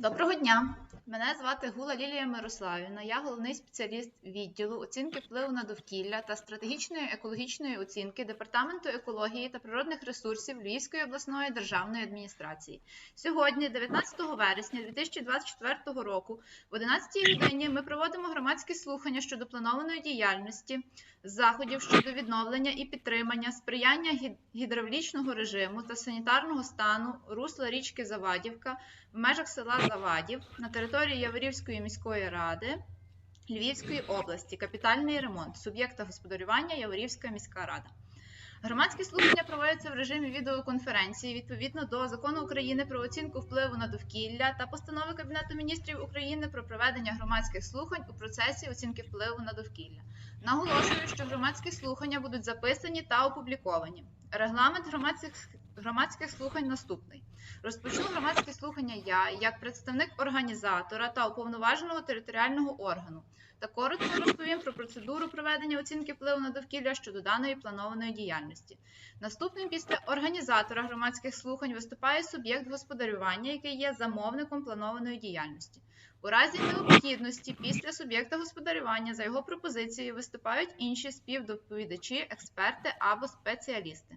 Доброго дня! Мене звати Гула Лілія Мирославівна. Я головний спеціаліст відділу оцінки впливу на довкілля та стратегічної екологічної оцінки Департаменту екології та природних ресурсів Львівської обласної державної адміністрації. Сьогодні, 19 вересня 2024 року, в 11 годині ми проводимо громадські слухання щодо планованої діяльності, заходів щодо відновлення і підтримання сприяння гідравлічного режиму та санітарного стану русла річки Завадівка в межах села Завадів на території Яворівської міської ради Львівської області. Капітальний ремонт суб'єкта господарювання Яворівська міська рада. Громадські слухання проводяться в режимі відеоконференції відповідно до закону України про оцінку впливу на довкілля та постанови Кабінету міністрів України про проведення громадських слухань у процесі оцінки впливу на довкілля. Наголошую, що громадські слухання будуть записані та опубліковані. Регламент громадських громадських слухань наступний. Розпочну громадські слухання я як представник організатора та уповноваженого територіального органу та коротко розповім про процедуру проведення оцінки впливу на довкілля щодо даної планованої діяльності. Наступним після організатора громадських слухань виступає суб'єкт господарювання, який є замовником планованої діяльності. У разі необхідності після суб'єкта господарювання за його пропозицією виступають інші співдоповідачі, експерти або спеціалісти.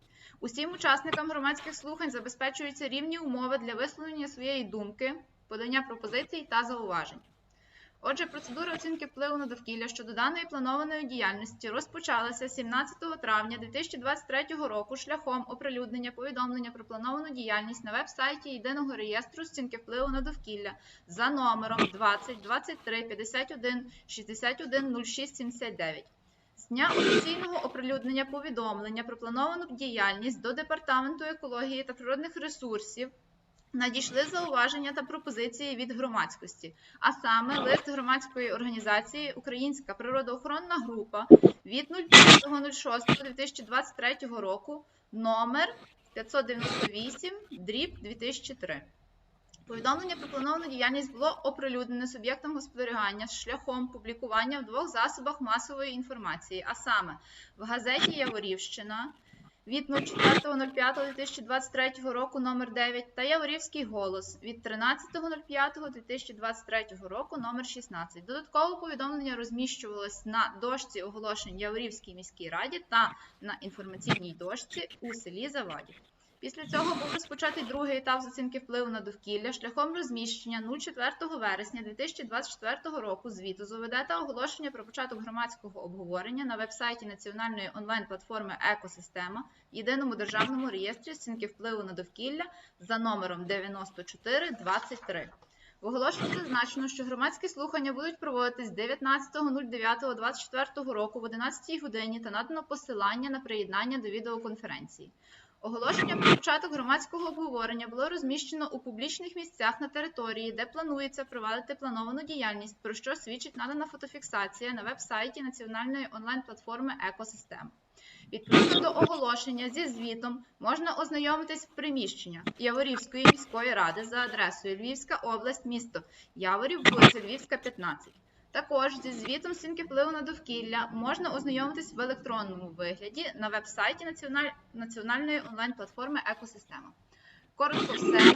Усім учасникам громадських слухань забезпечуються рівні умови для висловлення своєї думки, подання пропозицій та зауважень. Отже, процедура оцінки впливу на довкілля щодо даної планованої діяльності розпочалася 17 травня 2023 року шляхом оприлюднення повідомлення про плановану діяльність на веб-сайті Єдиного реєстру оцінки впливу на довкілля за номером 20 23 51 61 06 79. З дня офіційного оприлюднення повідомлення про плановану діяльність до Департаменту екології та природних ресурсів надійшли зауваження та пропозиції від громадськості, а саме лист громадської організації Українська природоохоронна група від 05.06.2023 року номер 598 дріб 2003. Повідомлення про плановану діяльність було оприлюднене суб'єктом господарювання шляхом публікування в двох засобах масової інформації, а саме в газеті Яворівщина від 04.05.2023 року номер 9 та Яворівський голос від 13.05.2023 року номер 16. Додатково повідомлення розміщувалось на дошці оголошень Яворівській міській раді та на інформаційній дошці у селі Завадів. Після цього був розпочатий другий етап з оцінки впливу на довкілля шляхом розміщення 04 вересня 2024 року звіту з та оголошення про початок громадського обговорення на вебсайті національної онлайн-платформи Екосистема в єдиному державному реєстрі оцінки впливу на довкілля за номером 9423. В оголошенні зазначено, що громадські слухання будуть проводитись 19.09.24 року в 11 годині та надано посилання на приєднання до відеоконференції. Оголошення про початок громадського обговорення було розміщено у публічних місцях на території, де планується провадити плановану діяльність, про що свідчить надана фотофіксація на веб-сайті національної онлайн-платформи Екосистема. Відповідно до оголошення зі звітом можна ознайомитись в приміщення Яворівської міської ради за адресою Львівська область, місто Яворів, вулиця Львівська, 15. Також зі звітом оцінки впливу на довкілля можна ознайомитись в електронному вигляді на веб-сайті національ... національної онлайн-платформи Екосистема. Коротко все.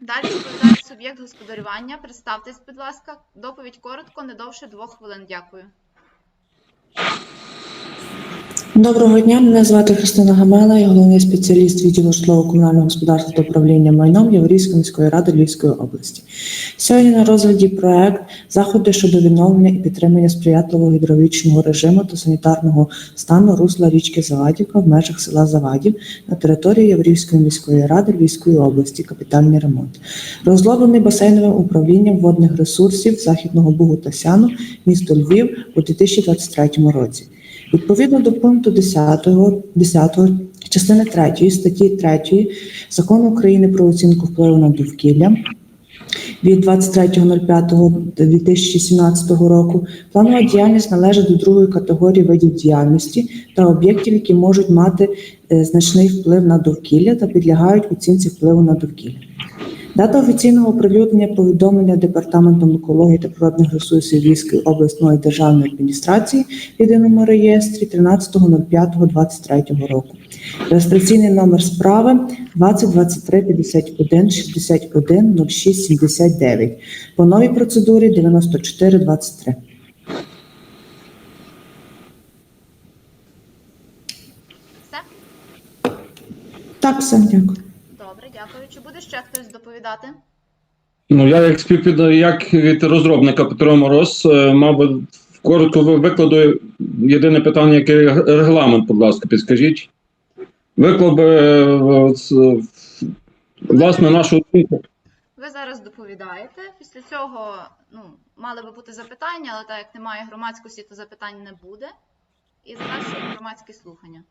Далі відповідає суб'єкт господарювання. Представтесь, будь ласка, доповідь коротко, не довше двох хвилин. Дякую. Доброго дня, мене звати Христина Гамела, я головний спеціаліст відділу житлово-комунального господарства та управління майном Яворівської міської ради Львівської області. Сьогодні на розгляді проект заходи щодо відновлення і підтримання сприятливого гідравлічного режиму та санітарного стану русла річки Завадівка в межах села Завадів на території Яворівської міської ради Львівської області. Капітальний ремонт. Розроблений басейновим управлінням водних ресурсів Західного Бугу та Сяну, місто Львів у 2023 році. Відповідно до пункту 10, 10 частини 3 статті 3 Закону України про оцінку впливу на довкілля, від 23.05.2017 року. Планова діяльність належить до другої категорії видів діяльності та об'єктів, які можуть мати е, значний вплив на довкілля та підлягають оцінці впливу на довкілля. Дата офіційного оприлюднення повідомлення Департаментом екології та природних ресурсів Львівської обласної державної адміністрації в єдиному реєстрі 13.05.23 року. Реєстраційний номер справи 2023 51 61 06 79. По новій процедурі 94 23. Так, все, дякую. Дякую. Чи буде ще хтось доповідати? Ну, я як співпід... як від розробника Петро Мороз, е, мабуть, коротко викладу єдине питання, яке регламент, будь ласка, підскажіть. Виклав би е, власне нашу оцінку. Ви зараз доповідаєте. Після цього ну, мали би бути запитання, але так як немає громадськості, то запитань не буде. І завершуємо громадські слухання.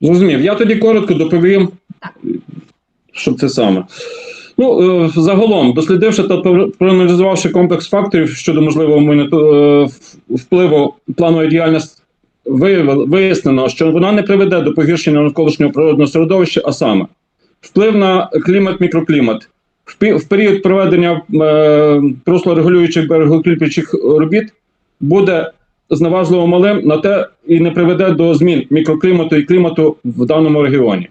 Зрозумів. Я тоді коротко доповім, Так. Щоб це саме. Ну, е, загалом, дослідивши та проаналізувавши комплекс факторів щодо можливого е, впливу планової діяльності, вияснено, що вона не приведе до погіршення навколишнього природного середовища, а саме вплив на клімат-мікроклімат. В період проведення е, руслорегулюючих берегоукріплюючих робіт буде зневажливо малим на те і не приведе до змін мікроклімату і клімату в даному регіоні.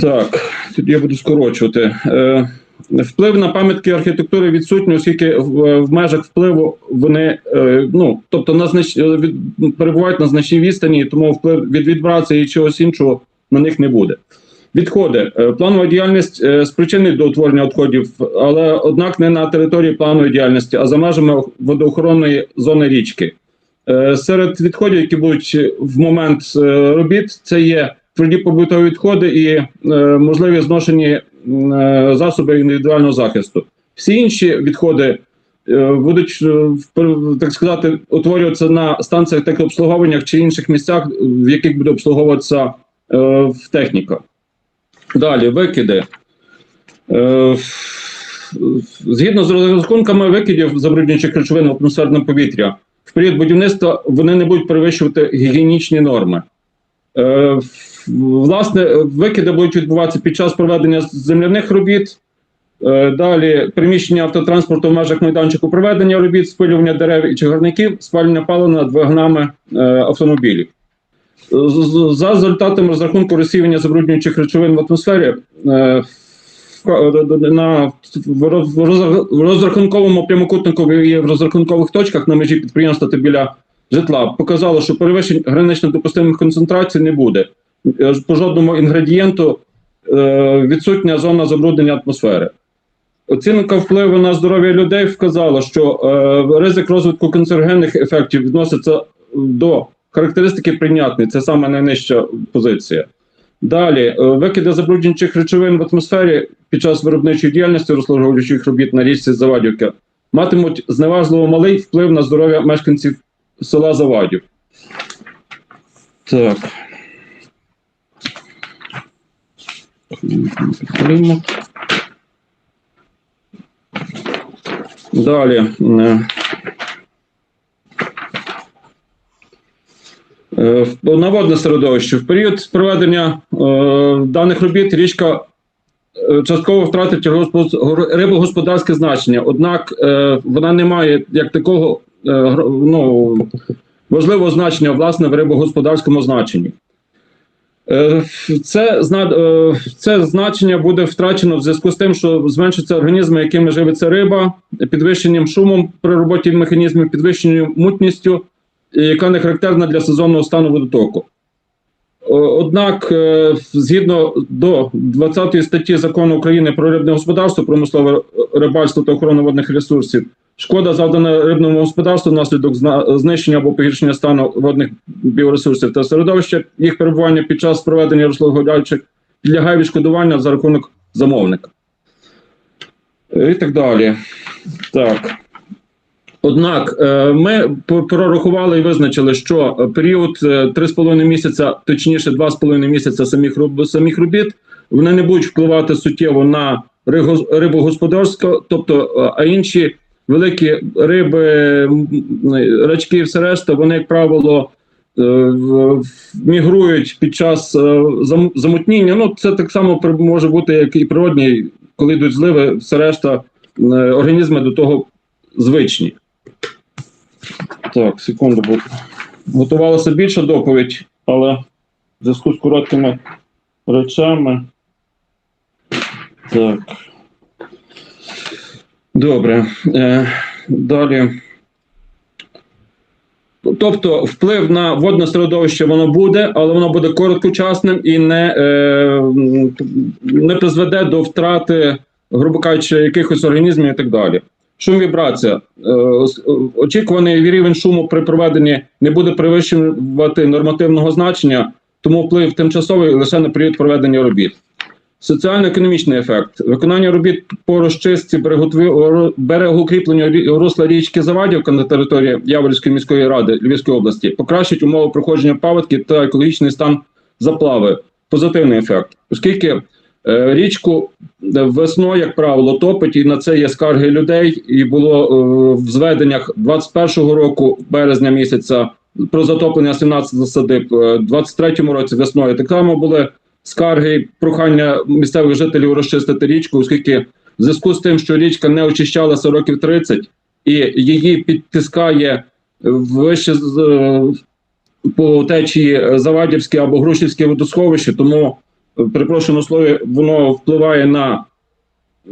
Так, тут я буду скорочувати. Е, вплив на пам'ятки архітектури відсутній, оскільки в, в межах впливу вони е, ну, тобто на знач, е, від, перебувають на значній відстані, тому вплив від вібрації і чогось іншого на них не буде. Відходи. Е, Планова діяльність е, спричинить до утворення відходів, але однак не на території планової діяльності, а за межами водоохоронної зони річки. Серед відходів, які будуть в момент робіт, це є тверді побутові відходи і е, можливі зношені е, засоби індивідуального захисту. Всі інші відходи е, будуть, е, так сказати, утворюватися на станціях техобслуговування чи інших місцях, в яких буде обслуговуватися е, техніка. Далі викиди. Е, Згідно з розрахунками викидів забруднюючих речовин в атмосферне повітря, в період будівництва вони не будуть перевищувати гігієнічні норми. Е, Власне, викиди будуть відбуватися під час проведення земляних робіт. Е, Далі приміщення автотранспорту в межах майданчику проведення робіт, спилювання дерев і чагарників, спалення палива над двигунами е, автомобілів. За результатами розрахунку розсіювання забруднюючих речовин в атмосфері е, на в розрахунковому прямокутнику і в розрахункових точках на межі підприємства та біля житла показало, що перевищень гранично допустимих концентрацій не буде. Е, По жодному інгредієнту е, відсутня зона забруднення атмосфери. Оцінка впливу на здоров'я людей вказала, що е, ризик розвитку канцерогенних ефектів відноситься до характеристики прийнятний, це саме найнижча позиція. Далі, викиди забруднюючих речовин в атмосфері під час виробничої діяльності розслуговуючих робіт на річці Завадівка матимуть зневажливо малий вплив на здоров'я мешканців села Завадів. Так. Підтримок. Далі. е, Е, Наводне середовище. В період проведення е, даних робіт річка частково втратить рибогосподарське значення, однак вона не має як такого ну, важливого значення власне в рибогосподарському значенні. Е, Це, е, це значення буде втрачено в зв'язку з тим, що зменшаться організми, якими живиться риба, підвищенням шумом при роботі механізмів, підвищенням мутністю, яка не характерна для сезонного стану водотоку. О- Однак, е, згідно до 20 статті закону України про рибне господарство, промислове рибальство та охорону водних ресурсів, шкода завдана рибному господарству внаслідок знищення або погіршення стану водних біоресурсів та середовища, їх перебування під час проведення розслуговуючих підлягає відшкодування за рахунок замовника. Е, І так далі. Так. Однак е, ми прорахували і визначили, що е, період е, 3,5 місяця, точніше 2,5 місяця самих самих робіт, вони не будуть впливати суттєво на рибогосподарського, тобто, е, а інші великі риби, рачки і все решта, вони, як правило, е, мігрують під час е, замутніння. Ну, це так само може бути, як і природній, коли йдуть зливи, все решта, е, організми до того звичні. Так, секунду, бо готувалася більша доповідь, але в зв'язку з короткими речами. Так. Добре. Е, далі. Тобто вплив на водне середовище воно буде, але воно буде короткочасним і не, е, не призведе до втрати, грубо кажучи, якихось організмів і так далі. Шум вібрація. Е, е, очікуваний рівень шуму при проведенні не буде перевищувати нормативного значення, тому вплив тимчасовий лише на період проведення робіт. Соціально-економічний ефект. Виконання робіт по розчистці берегоукріпленню рі- русла річки Завадівка на території Яворівської міської ради Львівської області покращить умови проходження паводків та екологічний стан заплави. Позитивний ефект, оскільки річку е, весною, як правило, топить, і на це є скарги людей. І було е, в зведеннях 21-го року, березня місяця, про затоплення 17 садиб, е, 23-му році весною так само були скарги прохання місцевих жителів розчистити річку, оскільки в зв'язку з тим, що річка не очищалася років 30 і її підтискає вище е, по течії Завадівське або Грушівське водосховище, тому е, перепрошую на слові, воно впливає на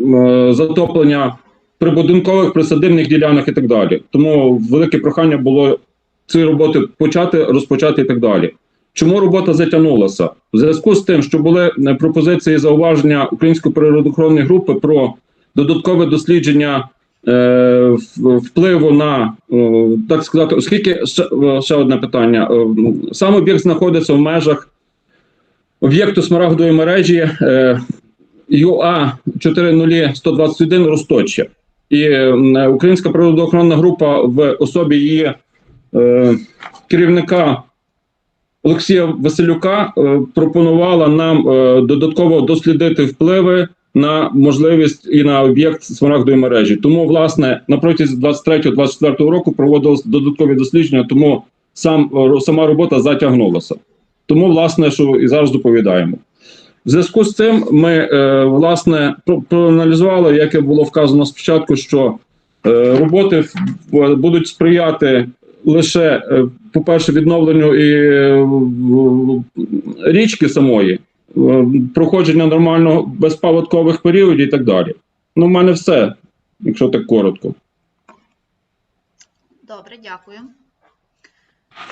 е, затоплення прибудинкових присадибних ділянок і так далі. Тому велике прохання було ці роботи почати, розпочати і так далі. Чому робота затягнулася? В зв'язку з тим, що були е, пропозиції зауваження Української природоохоронної групи про додаткове дослідження е, впливу на е, так сказати, оскільки ще, е, ще одне питання. Е, Сам об'єкт знаходиться в межах об'єкту смарагдової мережі е, ЮА 40121 Росточе. І е, Українська природоохоронна група в особі її е, керівника Олексія Василюка е, пропонувала нам е, додатково дослідити впливи на можливість і на об'єкт смарагдової мережі. Тому, власне, на протязі 23-24 року проводилось додаткові дослідження, тому сам е, сама робота затягнулася. Тому, власне, що і зараз доповідаємо. В зв'язку з цим ми е, власне проаналізували, як і було вказано спочатку, що е, роботи будуть сприяти лише, е, по-перше, відновленню і е, річки самої, е, проходження нормального безпаводкових періодів і так далі. Ну, в мене все, якщо так коротко. Добре, дякую.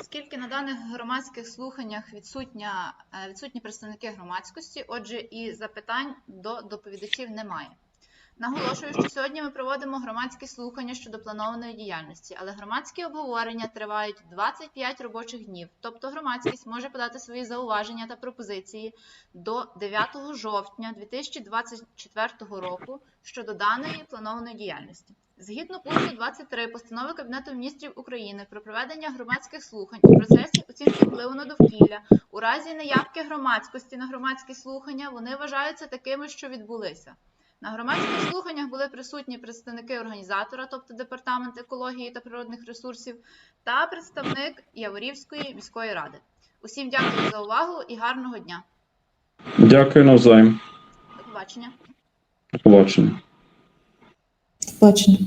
Оскільки на даних громадських слуханнях відсутня, е, відсутні представники громадськості, отже, і запитань до доповідачів немає. Наголошую, що сьогодні ми проводимо громадські слухання щодо планованої діяльності, але громадські обговорення тривають 25 робочих днів, тобто громадськість може подати свої зауваження та пропозиції до 9 жовтня 2024 року щодо даної планованої діяльності. Згідно пункту 23 постанови Кабінету міністрів України про проведення громадських слухань у процесі оцінки впливу на довкілля, у разі неявки громадськості на громадські слухання, вони вважаються такими, що відбулися. На громадських слуханнях були присутні представники організатора, тобто департамент екології та природних ресурсів, та представник Яворівської міської ради. Усім дякую за увагу і гарного дня. Дякую навзаєм. До побачення. До побачення. Бачення.